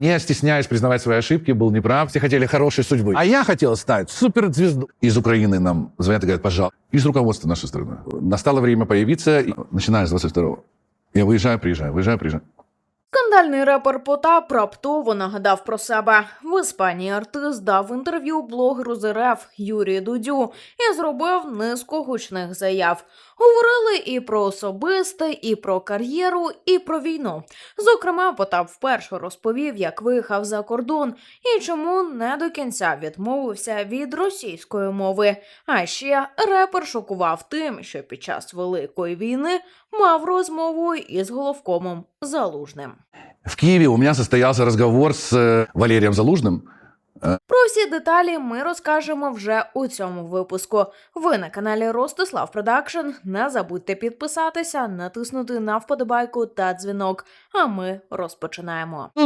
Не стесняясь признавать свои ошибки, был неправ. Все хотели хорошей судьбы. А я хотел стать суперзвездой. Из Украины нам звонят и говорят, пожалуйста, из руководства нашей страны. Настало время появиться, и, начиная с 22-го. Я выезжаю, приезжаю, выезжаю, приезжаю. Скандальний репер Потап раптово нагадав про себе. В Іспанії артист дав інтерв'ю блогеру з РФ Юрію Дудю і зробив низку гучних заяв. Говорили і про особисте, і про кар'єру, і про війну. Зокрема, Потап вперше розповів, як виїхав за кордон і чому не до кінця відмовився від російської мови. А ще репер шокував тим, що під час великої війни мав розмову із головкомом Залужним. В Киеве у меня состоялся разговор с э, Валерием Залужным. Про всі деталі ми розкажемо вже у цьому випуску. Ви на каналі Ростислав Продакшн. Не забудьте підписатися, натиснути на вподобайку та дзвінок. А ми розпочинаємо.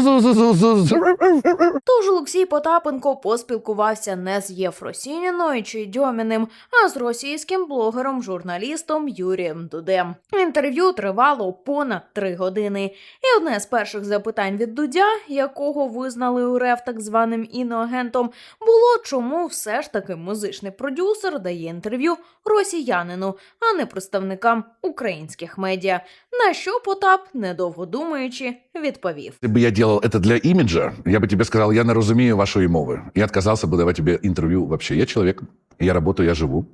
Тож Олексій Потапенко поспілкувався не з Єфросініною чи Дьоміним, а з російським блогером-журналістом Юрієм Дудем. Інтерв'ю тривало понад три години. І одне з перших запитань від Дудя, якого визнали УРФ так званим іноагентом, було чому все ж таки музичний продюсер дає інтерв'ю росіянину, а не представникам українських медіа. На що Потап, недовго думаючи, відповів. Если бы я делал это для имиджа, я бы тебе сказал, я не разумею вашої мови. Я отказался бы давать тебе интервью вообще. Я человек, я работаю, я живу.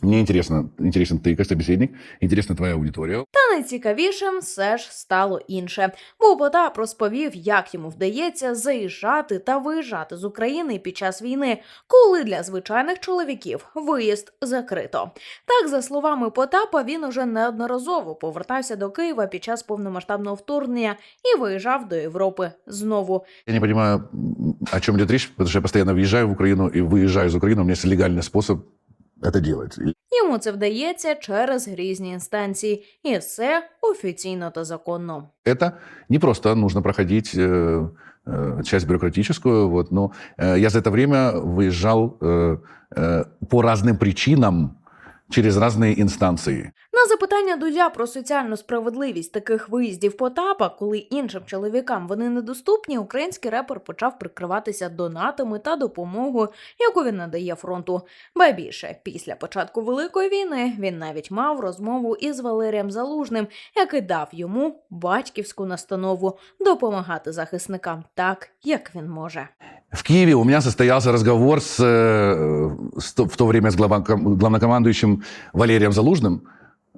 Мне интересно, интересен ты как собеседник, интересна твоя аудитория. Та найцікавішим все ж стало інше. Бо Потап розповів, як йому вдається заїжджати та виїжджати з України під час війни, коли для звичайних чоловіків виїзд закрито. Так, за словами Потапа, він уже неодноразово повертався до Києва під час повномасштабного вторгнення і виїжджав до Європи знову. Я не понимаю, м, о чем идет речь, потому что я постоянно въезжаю в Украину и выезжаю из Украины. У меня есть легальный способ это делать. И Йому це вдається через різні інстанції, і все офіційно та законно. Это не просто нужно проходить э, э, часть бюрократическую, вот, но э, я за это время выезжал э, э, по разным причинам через разные инстанции. На запитання Дудя про соціальну справедливість таких виїздів Потапа, коли іншим чоловікам вони недоступні, український репер почав прикриватися донатами та допомогою, яку він надає фронту. Ба більше, після початку великої війни він навіть мав розмову із Валерієм Залужним, який дав йому батьківську настанову допомагати захисникам так, як він може. В Киеве у меня состоялся разговор с, э, с то- в то время с главноком- главнокомандующим Валерием Залужным.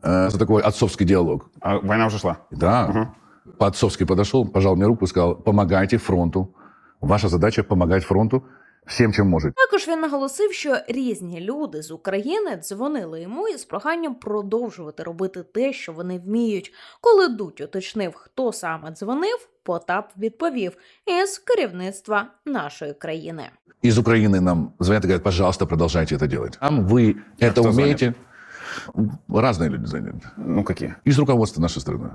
Э, за такой отцовский диалог. А война уже шла. Да. Мгм. По-отцовски подошел, пожал мне руку и сказал, помогайте фронту. Ваша задача помогать фронту всем, чем можете. Також він наголосив, що різні люди з України дзвонили йому із проханням продовжувати робити те, що вони вміють. Коли Дудь уточнив, хто саме дзвонив, Потап відповів із керівництва нашої країни. Из Украины нам звонят и говорят, пожалуйста, продолжайте это делать. Там вы это кто умеете. Разные люди звонят. Ну, какие? Из руководства нашей страны.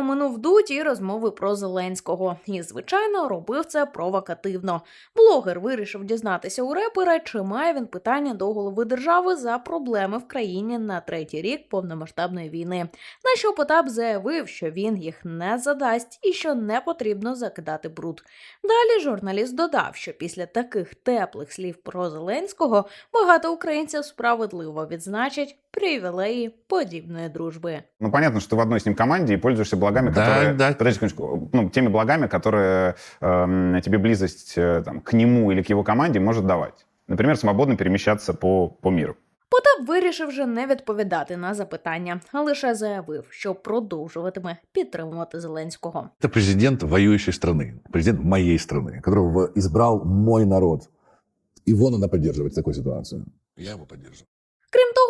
Оминув Дудь і розмови про Зеленського. І, звичайно, робив це провокативно. Блогер вирішив дізнатися у репера, чи має він питання до голови держави за проблеми в країні на третій рік повномасштабної війни. На що Потап заявив, що він їх не задасть і що не потрібно закидати бруд. Далі журналіст додав, що після таких теплих слів про Зеленського багато українців справедливо відзначать привілеї подібної дружби. Ну, понятно, что ты в одной с ним команде и пользуешься благами, Да, которые... да. Подожди секундочку. Ну, теми благами, которые эм, тебе близость э, там, к нему или к его команде может давать. Например, свободно перемещаться по, по миру. Потап вирішив вже не відповідати на запитання, а лише заявив, що продовжуватиме підтримувати Зеленського. Это президент воюющей страны, президент моей страны, которого избрал мой народ. Его надо поддерживать в такой ситуации. Я его поддерживаю.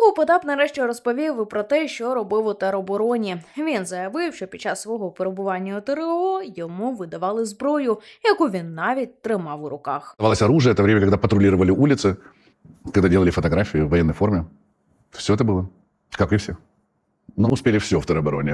Крім того, Потап нарешті розповів і про те, що робив у теробороні. Він заявив, що під час свого перебування у ТРО йому видавали зброю, яку він навіть тримав у руках. Давалось оружие, это время, когда патрулировали улицы, когда делали фотографии в военной форме. Все это было, как и все. Но успели все в теробороні.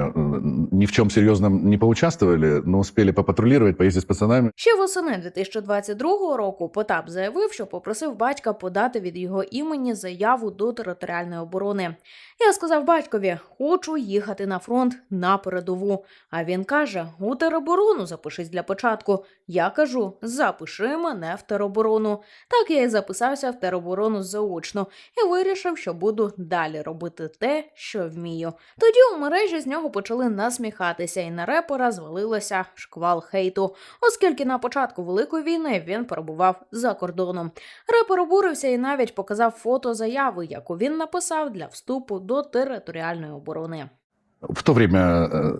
Ні в чому серйозно не поучаствовали, но успели попатрулювати, поїздити з пацанами. Ще восени 2022 року Потап заявив, що попросив батька подати від його імені заяву до територіальної оборони. Я сказав батькові: хочу їхати на фронт на передову. А він каже: у тероборону запишись для початку. Я кажу: запиши мене в тероборону. Так я і записався в тероборону заочно і вирішив, що буду далі робити те, що вмію. Тоді у мережі з нього почали насміхатися, і на репера звалилося шквал хейту, оскільки на початку великої війни він перебував за кордоном. Репер обурився і навіть показав фото заяви, яку він написав для вступу до територіальної оборони. В то время, э,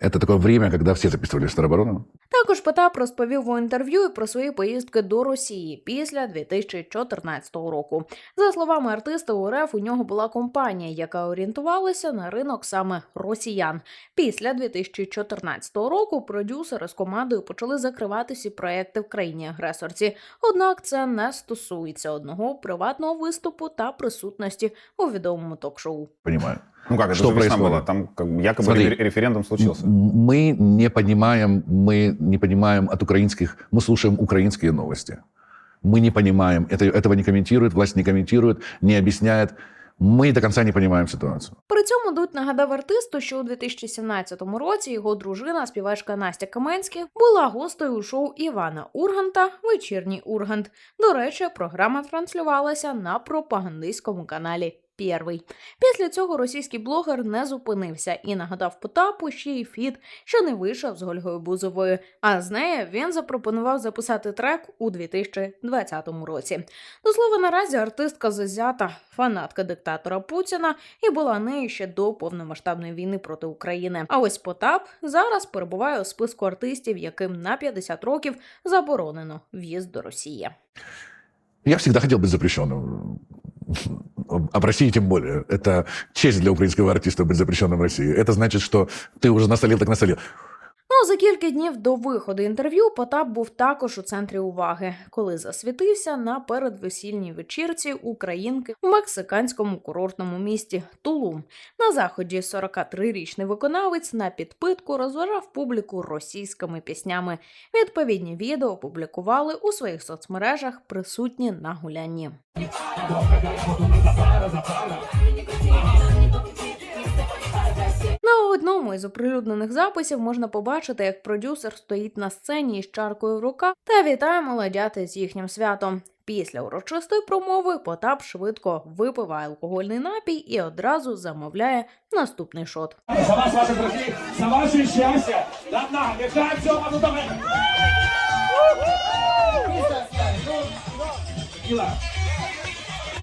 это такое время, когда все записывались в тероборону. Також Потап розповів у інтерв'ю і про свої поїздки до Росії після 2014 року. За словами артиста, у РФ у нього була компанія, яка орієнтувалася на ринок саме росіян. Після 2014 року продюсери з командою почали закривати всі проекти в країні агресорці. Однак це не стосується одного приватного виступу та присутності у відомому ток-шоу. Понимаю. Ну как, это Что же весна происходит? была, там как бы якобы Смотри. рефер- референдум случился. М- Мы не понимаем, мы не понимаем от украинских, мы слушаем украинские новости. Мы не понимаем, это, этого не комментирует, власть не комментирует, не объясняет. Мы до конца не понимаем ситуацию. При цьому Дудь нагадав артисту, що у 2017 році його дружина, співачка Настя Каменських, була гостею у шоу Івана Урганта Вечірній Ургант. До речі, програма транслювалася на пропагандистському каналі. Первий після цього російський блогер не зупинився і нагадав Потапу ще й фіт, що не вийшов з Гольгою Бузовою. А з нею він запропонував записати трек у 2020 році. До слова, наразі артистка зазята, фанатка диктатора Путіна і була нею ще до повномасштабної війни проти України. А ось Потап зараз перебуває у списку артистів, яким на 50 років заборонено в'їзд до Росії. Я всегда хотел быть запрещенным. А в России тем более. Это честь для украинского артиста быть запрещенным в России. Это значит, что ты уже насолил, так насолил. Ну, за кілька днів до виходу інтерв'ю Потап був також у центрі уваги, коли засвітився на передвесільній вечірці українки в мексиканському курортному місті Тулум. На заході 43-річний виконавець на підпитку розважав публіку російськими піснями. Відповідні відео опублікували у своїх соцмережах, присутні на гулянні. На одному із оприлюднених записів можна побачити, як продюсер стоїть на сцені із чаркою в руках та вітає молодята з їхнім святом. Після урочистої промови Потап швидко випиває алкогольний напій і одразу замовляє наступний шот. За вас, ваши братья, за ваше счастье. Да-да, нехай мене. Іла.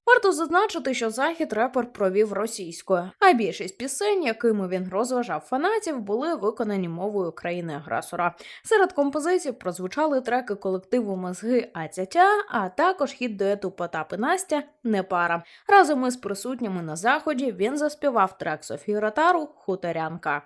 Варто зазначити, що захід репер провів російською, а більшість пісень, якими він розважав фанатів, були виконані мовою країни-агресора. Серед композицій прозвучали треки колективу Мозги Ацятя, а також хіт дуету Потап і Настя Не пара. Разом із присутніми на заході він заспівав трек Софії Ротару Хуторянка.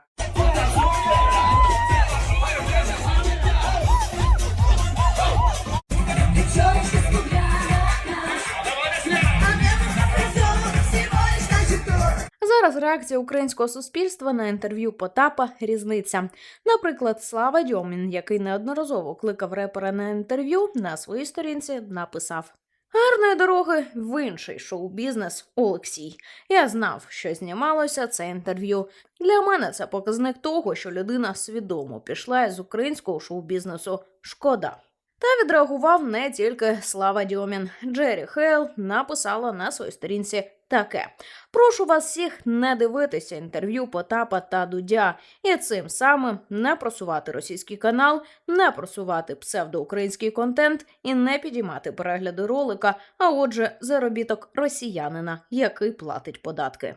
Зараз реакція українського суспільства на інтерв'ю Потапа різниця. Наприклад, Слава Дьомін, який неодноразово кликав репера на інтерв'ю, на своїй сторінці написав. Гарної дороги в інший шоу-бізнес Олексій. Я знав, що знімалося це інтерв'ю. Для мене це показник того, що людина свідомо пішла з українського шоу-бізнесу. Шкода. Та відреагував не тільки Слава Дьомін. Джері Хейл написала на своїй сторінці таке: Прошу вас всіх не дивитися інтерв'ю Потапа та Дудя і цим самим не просувати російський канал, не просувати псевдоукраїнський контент і не підіймати перегляди ролика, а отже, заробіток росіянина, який платить податки.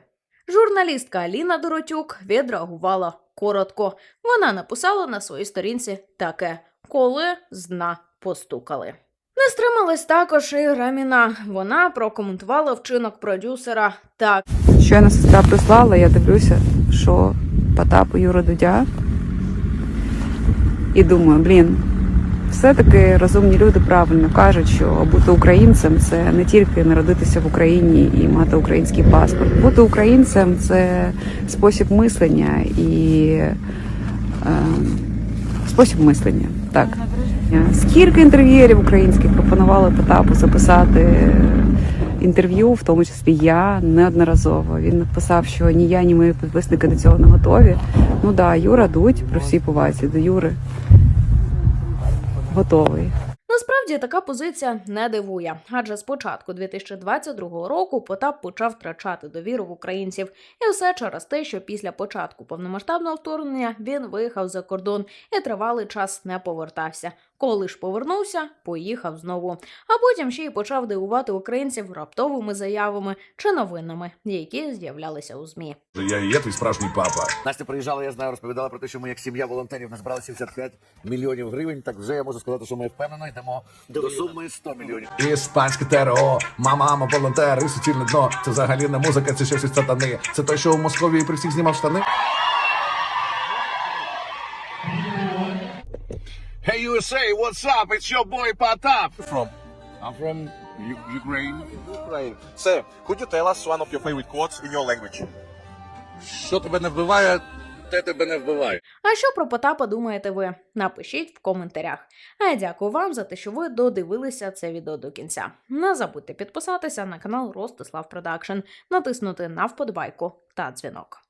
Журналістка Аліна Доротюк відреагувала коротко. Вона написала на своїй сторінці таке: коли з дна постукали. Не стрималась також і Раміна. Вона прокоментувала вчинок продюсера так. Щойно сестра прислала, я дивлюся, що Потап Юра Дудя. І думаю, блін, все-таки розумні люди правильно кажуть, що бути українцем це не тільки народитися в Україні і мати український паспорт. Бути українцем це спосіб мислення і е, спосіб мислення. Так. Скільки інтерв'єрів українських пропонували Потапу записати інтерв'ю, в тому числі я неодноразово. Він написав, що ні я, ні мої підписники до цього не готові. Ну да, Юра дуть при всій повазі до Юри. Готовий. Насправді така позиція не дивує, адже з початку 2022 року Потап почав втрачати довіру в українців, і все через те, що після початку повномасштабного вторгнення він виїхав за кордон і тривалий час не повертався. Коли ж повернувся, поїхав знову. А потім ще й почав дивувати українців раптовими заявами чи новинами, які з'являлися у змі. Я і є твій справжній папа. Настя приїжджала, я знаю, розповідала про те, що ми як сім'я волонтерів назбирали 75 мільйонів гривень. Так вже я можу сказати, що ми впевнено йдемо до суми 100 мільйонів. Іспанське ТРО, мама, мама, волонтери, суцільне дно. Це взагалі не музика, це щось із сатани. Це той, що у Московії при всіх знімав штани. Hey USA, what's up? It's your boy Patap. from? I'm from U- Ukraine. Ukraine. Sir, could you tell us one of your favorite quotes in your language? Що тебе не вбиває, те тебе не вбиває. А що про Потапа думаєте ви? Напишіть в коментарях. А я дякую вам за те, що ви додивилися це відео до кінця. Не забудьте підписатися на канал Ростислав Продакшн, натиснути на вподобайку та дзвінок.